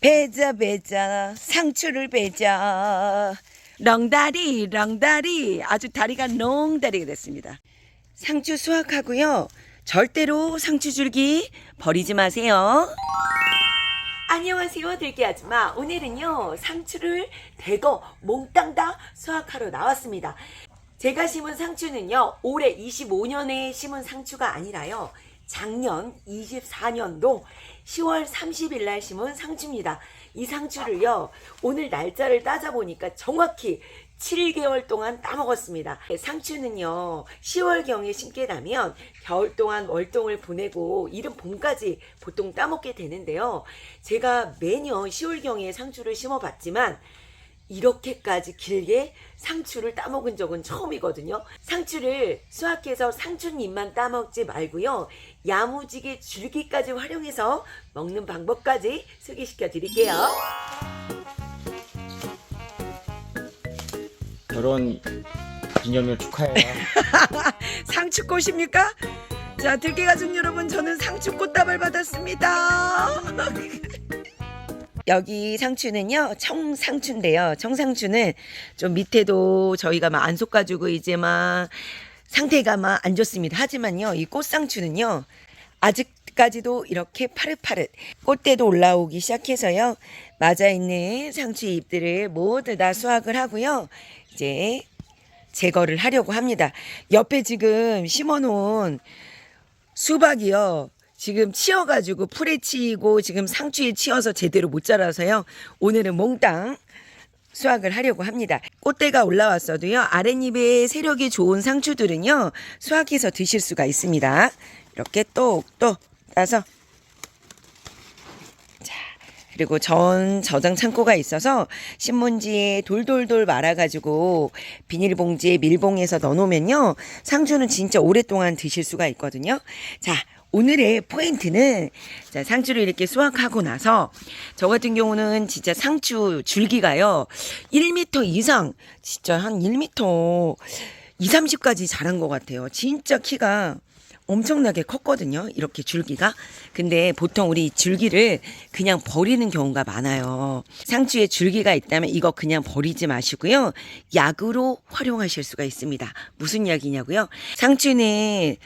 배자 배자 상추를 배자 렁다리 렁다리 아주 다리가 롱다리가 됐습니다. 상추 수확하고요. 절대로 상추 줄기 버리지 마세요. 안녕하세요 들깨 아줌마 오늘은요 상추를 대거 몽땅 다 수확하러 나왔습니다. 제가 심은 상추는요 올해 25년에 심은 상추가 아니라요 작년 24년도 10월 30일 날 심은 상추입니다. 이 상추를요 오늘 날짜를 따져보니까 정확히 7개월 동안 따먹었습니다. 상추는요, 10월경에 심게 되면 겨울 동안 월동을 보내고 이른 봄까지 보통 따먹게 되는데요. 제가 매년 10월경에 상추를 심어봤지만 이렇게까지 길게 상추를 따먹은 적은 처음이거든요. 상추를 수확해서 상추잎만 따먹지 말고요. 야무지게 줄기까지 활용해서 먹는 방법까지 소개시켜 드릴게요. 결혼 기념일 축하해요. 상추꽃입니까? 자, 들깨 가족 여러분, 저는 상추 꽃다발 받았습니다. 여기 상추는요, 청상추인데요. 청상추는 좀 밑에도 저희가 막안 솎아주고 이제 막 상태가 막 안 좋습니다. 하지만요, 이 꽃상추는요, 아직까지도 이렇게 파릇파릇 꽃대도 올라오기 시작해서요, 맞아 있는 상추 잎들을 모두 다 수확을 하고요, 이제 제거를 하려고 합니다. 옆에 지금 심어놓은 수박이요. 지금 치여가지고 풀에 치이고 지금 상추에 치여서 제대로 못 자라서요. 오늘은 몽땅 수확을 하려고 합니다. 꽃대가 올라왔어도요. 아랫잎에 세력이 좋은 상추들은요. 수확해서 드실 수가 있습니다. 이렇게 똑똑 따서 자, 그리고 전 저장 창고가 있어서 신문지에 돌돌돌 말아가지고 비닐봉지에 밀봉해서 넣어놓으면요. 상추는 진짜 오랫동안 드실 수가 있거든요. 자, 오늘의 포인트는 자, 상추를 이렇게 수확하고 나서 저 같은 경우는 진짜 상추 줄기가요. 1m 이상, 진짜 한 1m 2, 30까지 자란 것 같아요. 진짜 키가 엄청나게 컸거든요. 이렇게 줄기가. 근데 보통 우리 줄기를 그냥 버리는 경우가 많아요. 상추에 줄기가 있다면 이거 그냥 버리지 마시고요. 약으로 활용하실 수가 있습니다. 무슨 약이냐고요? 상추는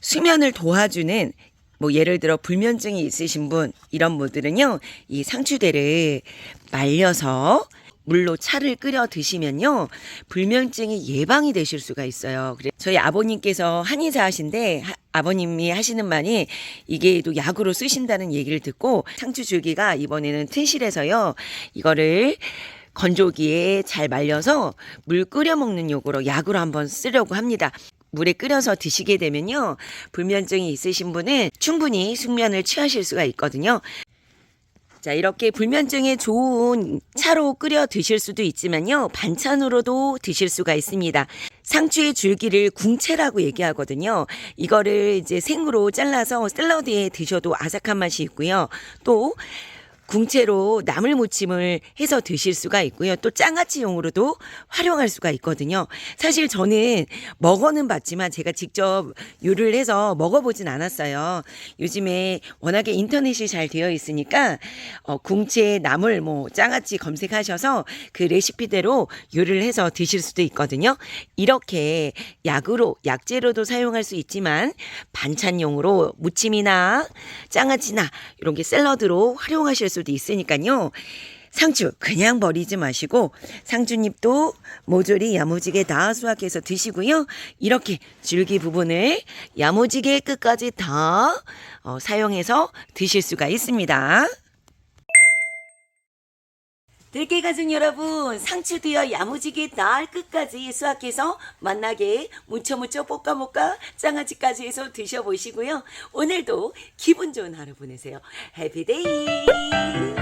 수면을 도와주는 뭐 예를 들어 불면증이 있으신 분 이런 분들은요. 이 상추대를 말려서 물로 차를 끓여 드시면요 불면증이 예방이 되실 수가 있어요. 그래 저희 아버님께서 한의사 하신데 하- 아버님이 하시는 말이 이게 또 약으로 쓰신다는 얘기를 듣고 상추 줄기가 이번에는 튼실해서요 이거를 건조기에 잘 말려서 물 끓여 먹는 요구로 약으로 한번 쓰려고 합니다. 물에 끓여서 드시게 되면요 불면증이 있으신 분은 충분히 숙면을 취하실 수가 있거든요. 자, 이렇게 불면증에 좋은 차로 끓여 드실 수도 있지만요. 반찬으로도 드실 수가 있습니다. 상추의 줄기를 궁채라고 얘기하거든요. 이거를 이제 생으로 잘라서 샐러드에 드셔도 아삭한 맛이 있고요. 또 궁채로 나물 무침을 해서 드실 수가 있고요. 또 장아찌용으로도 활용할 수가 있거든요. 사실 저는 먹어는 봤지만 제가 직접 요리를 해서 먹어보진 않았어요. 요즘에 워낙에 인터넷이 잘 되어 있으니까 어, 궁채 나물 뭐 장아찌 검색하셔서 그 레시피대로 요리를 해서 드실 수도 있거든요. 이렇게 약으로 약재로도 사용할 수 있지만 반찬용으로 무침이나 장아찌나 이런 게 샐러드로 활용하실 수도 있으니까요. 상추 그냥 버리지 마시고 상추잎도 모조리 야무지게 다 수확해서 드시고요. 이렇게 줄기 부분을 야무지게 끝까지 다 어, 사용해서 드실 수가 있습니다. 들깨 가족 여러분, 상추도요 야무지게 날 끝까지 수확해서 맛나게 무쳐 무쳐 볶아 볶아 장아찌까지 해서 드셔보시고요. 오늘도 기분 좋은 하루 보내세요. 해피데이!